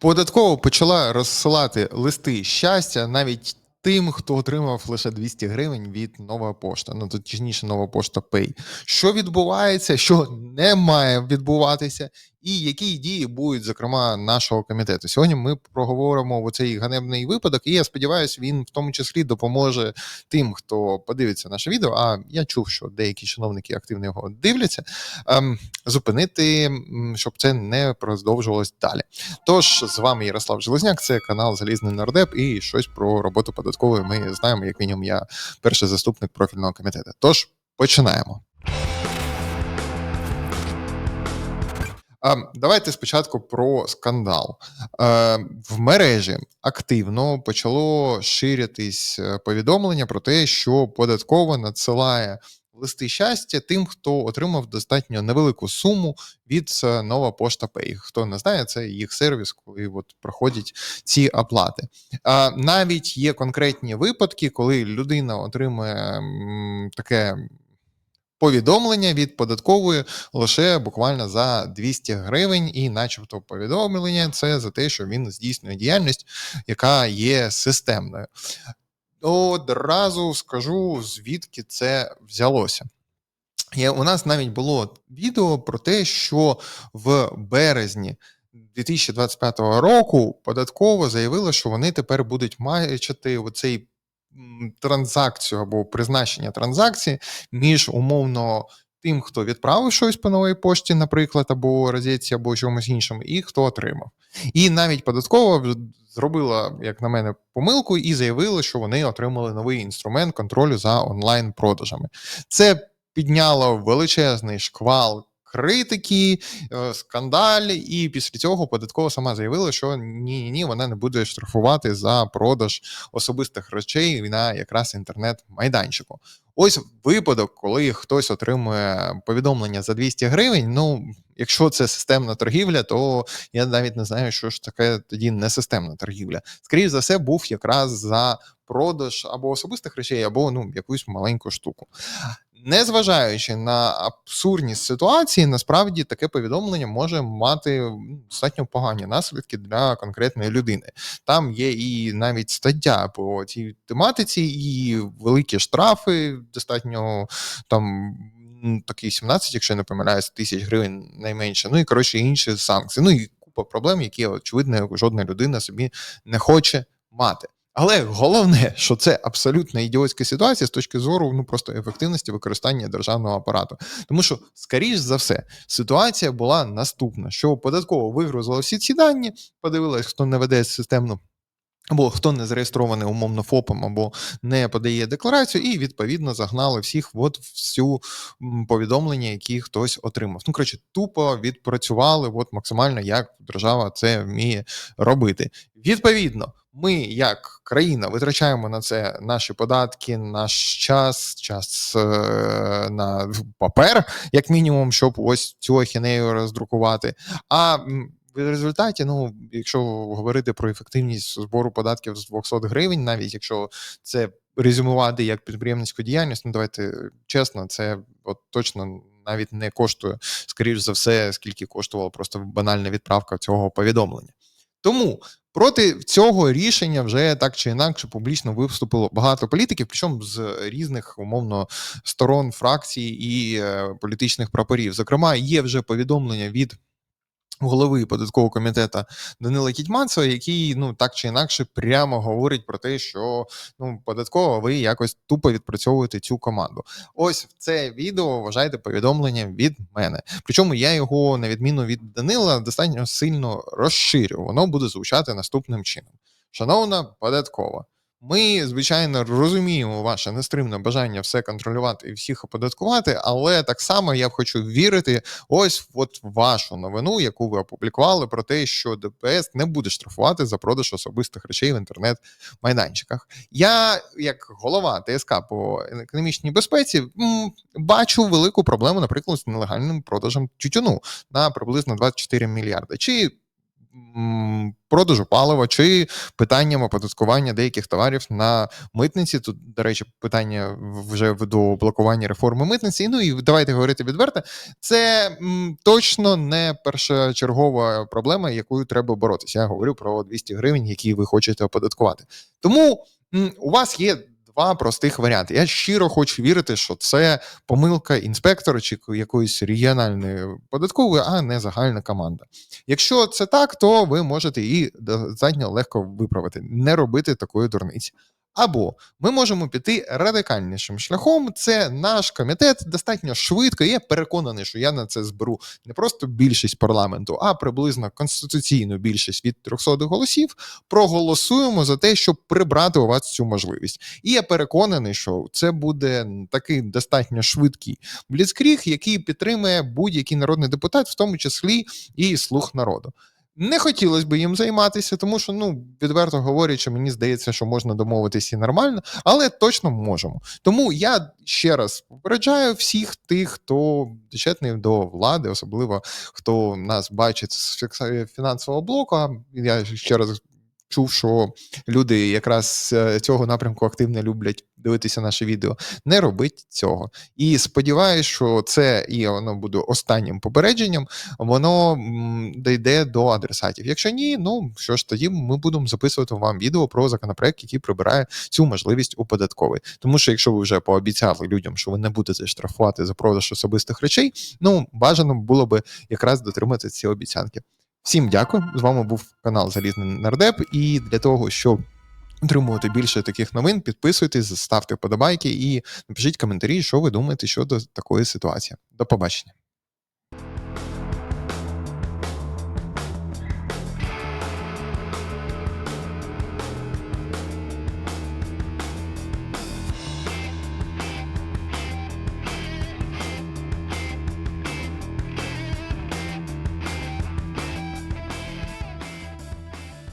Податково почала розсилати листи щастя навіть тим, хто отримав лише 200 гривень від нова пошта. Ну точніше, нова пошта Pay. Що відбувається, що не має відбуватися, і які дії будуть, зокрема, нашого комітету. Сьогодні ми проговоримо оцей ганебний випадок, і я сподіваюся, він в тому числі допоможе тим, хто подивиться наше відео. А я чув, що деякі чиновники активно його дивляться. Ем, зупинити, щоб це не продовжувалось далі. Тож з вами Ярослав Железняк, це канал Залізний Нардеп, і щось про роботу податкової. Ми знаємо, як мінімум, я перший заступник профільного комітету. Тож починаємо. Давайте спочатку про скандал. Е, В мережі активно почало ширитись е, повідомлення про те, що податкова надсилає листи щастя тим, хто отримав достатньо невелику суму від е, нова пошта Pay. Хто не знає, це їх сервіс, коли от проходять ці оплати. А навіть є конкретні випадки, коли людина отримує таке повідомлення від податкової лише буквально за 200 гривень, і, начебто, повідомлення це за те, що він здійснює діяльність, яка є системною. Одразу скажу, звідки це взялося. І у нас навіть було відео про те, що в березні 2025 року податково заявило, що вони тепер будуть маячити оцей транзакцію або призначення транзакції між умовно тим, хто відправив щось по новій пошті, наприклад, або розетці, або чомусь іншому, і хто отримав. І навіть податкова в- зробила, як на мене, помилку і заявила, що вони отримали новий інструмент контролю за онлайн-продажами. Це підняло величезний шквал. Критики, е, скандаль, і після цього податкова сама заявила, що ні, ні, ні, вона не буде штрафувати за продаж особистих речей на якраз інтернет-майданчику. Ось випадок, коли хтось отримує повідомлення за 200 гривень. Ну, якщо це системна торгівля, то я навіть не знаю, що ж таке тоді не системна торгівля. Скоріше за все, був якраз за продаж або особистих речей, або ну якусь маленьку штуку. Незважаючи на абсурдність ситуації, насправді таке повідомлення може мати достатньо погані наслідки для конкретної людини. Там є і навіть стаття по цій тематиці, і великі штрафи, достатньо там. Такий 17, якщо я не помиляюсь, тисяч гривень найменше. Ну і коротше інші санкції. Ну і купа проблем, які очевидно жодна людина собі не хоче мати. Але головне, що це абсолютно ідіотська ситуація з точки зору ну просто ефективності використання державного апарату. Тому що, скоріш за все, ситуація була наступна: що податково вигрузила всі ці дані, подивилась, хто не веде системну. Або хто не зареєстрований умовно ФОПом, або не подає декларацію, і відповідно загнали всіх от всю повідомлення, які хтось отримав. Ну коротше, тупо відпрацювали от максимально, як держава це вміє робити. Відповідно, ми, як країна, витрачаємо на це наші податки, наш час, час е, на папер, як мінімум, щоб ось цю ахінею роздрукувати. А в результаті, ну, якщо говорити про ефективність збору податків з 200 гривень, навіть якщо це резюмувати як підприємницьку діяльність, ну давайте чесно, це от точно навіть не коштує, скоріш за все, скільки коштувала просто банальна відправка цього повідомлення. Тому проти цього рішення вже так чи інакше публічно виступило багато політиків, причому з різних умовно сторон фракцій і е, політичних прапорів. Зокрема, є вже повідомлення від голови податкового комітету Данила Кітьманцева, який ну так чи інакше прямо говорить про те, що ну податково ви якось тупо відпрацьовуєте цю команду. Ось це відео вважайте повідомленням від мене. Причому я його, на відміну від Данила, достатньо сильно розширю. Воно буде звучати наступним чином. Шановна податкова. Ми, звичайно, розуміємо ваше нестримне бажання все контролювати і всіх оподаткувати, але так само я хочу вірити ось от вашу новину, яку ви опублікували, про те, що ДПС не буде штрафувати за продаж особистих речей в інтернет-майданчиках. Я, як голова ТСК по економічній безпеці, бачу велику проблему, наприклад, з нелегальним продажем тютюну на приблизно 24 мільярди. Чи продажу палива чи питанням оподаткування деяких товарів на митниці. Тут, до речі, питання вже до блокування реформи митниці. Ну і давайте говорити відверто. Це точно не першочергова проблема, якою треба боротися. Я говорю про 200 гривень, які ви хочете оподаткувати. Тому у вас є. Два простих варіанти. Я щиро хочу вірити, що це помилка інспектора чи якоїсь регіональної податкової, а не загальна команда. Якщо це так, то ви можете її достатньо легко виправити, не робити такої дурниці. Або ми можемо піти радикальнішим шляхом. Це наш комітет достатньо швидко. Я переконаний, що я на це зберу не просто більшість парламенту, а приблизно конституційну більшість від 300 голосів. Проголосуємо за те, щоб прибрати у вас цю можливість. І я переконаний, що це буде такий достатньо швидкий бліцкріг, який підтримує будь-який народний депутат, в тому числі і слух народу. Не хотілося б їм займатися, тому що, ну, відверто говорячи, мені здається, що можна домовитися і нормально, але точно можемо. Тому я ще раз попереджаю всіх тих, хто дочетний до влади, особливо хто нас бачить з фінансового блоку. Я ще раз чув, що люди якраз е, цього напрямку активно люблять дивитися наше відео. Не робить цього. І сподіваюся, що це і воно буде останнім попередженням, воно дійде до адресатів. Якщо ні, ну що ж, тоді ми будемо записувати вам відео про законопроект, який прибирає цю можливість у податковий. Тому що якщо ви вже пообіцяли людям, що ви не будете штрафувати за продаж особистих речей, ну бажано було би якраз дотримати ці обіцянки. Всім дякую. З вами був канал Залізний Нардеп. І для того, щоб отримувати більше таких новин, підписуйтесь, ставте вподобайки і напишіть коментарі, що ви думаєте щодо такої ситуації. До побачення.